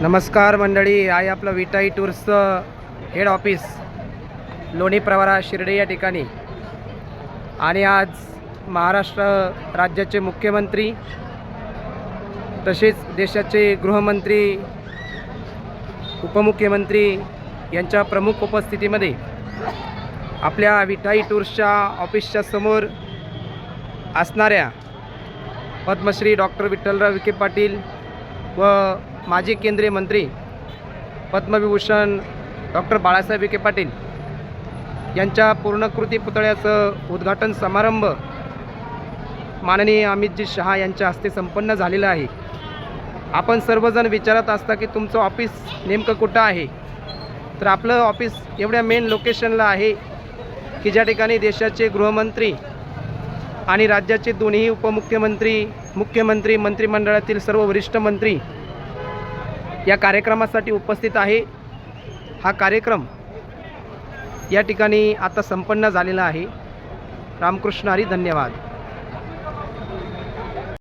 नमस्कार मंडळी आहे आपलं विटाई टूर्सचं हेड ऑफिस लोणी प्रवारा शिर्डी या ठिकाणी. आणि आज महाराष्ट्र राज्याचे मुख्यमंत्री तसेच देशाचे गृहमंत्री उपमुख्यमंत्री यांच्या प्रमुख उपस्थितीमध्ये आपल्या विठाई टूर्सच्या ऑफिसच्या समोर असणाऱ्या पद्मश्री डॉक्टर विठ्ठलराव विखे पाटील व माजी केंद्रीय मंत्री पद्मविभूषण डॉक्टर बाळासाहेब विखे पाटील यांच्या पूर्णकृती पुतळ्याचं उद्घाटन समारंभ माननीय अमितजी शहा यांच्या हस्ते संपन्न झालेला आहे. आपण सर्वजण विचारत असता की तुमचं ऑफिस नेमकं कुठं आहे? तर आपलं ऑफिस एवढ्या मेन लोकेशनला आहे की ज्या ठिकाणी देशाचे गृहमंत्री आणि राज्याचे दोन्ही उपमुख्यमंत्री मुख्यमंत्री मंत्रिमंडळातील सर्व वरिष्ठ मंत्री या कार्यक्रमासाठी उपस्थित आहे. हा कार्यक्रम या ठिकाणी आता संपन्न झालेला आहे. रामकृष्ण हरी धन्यवाद.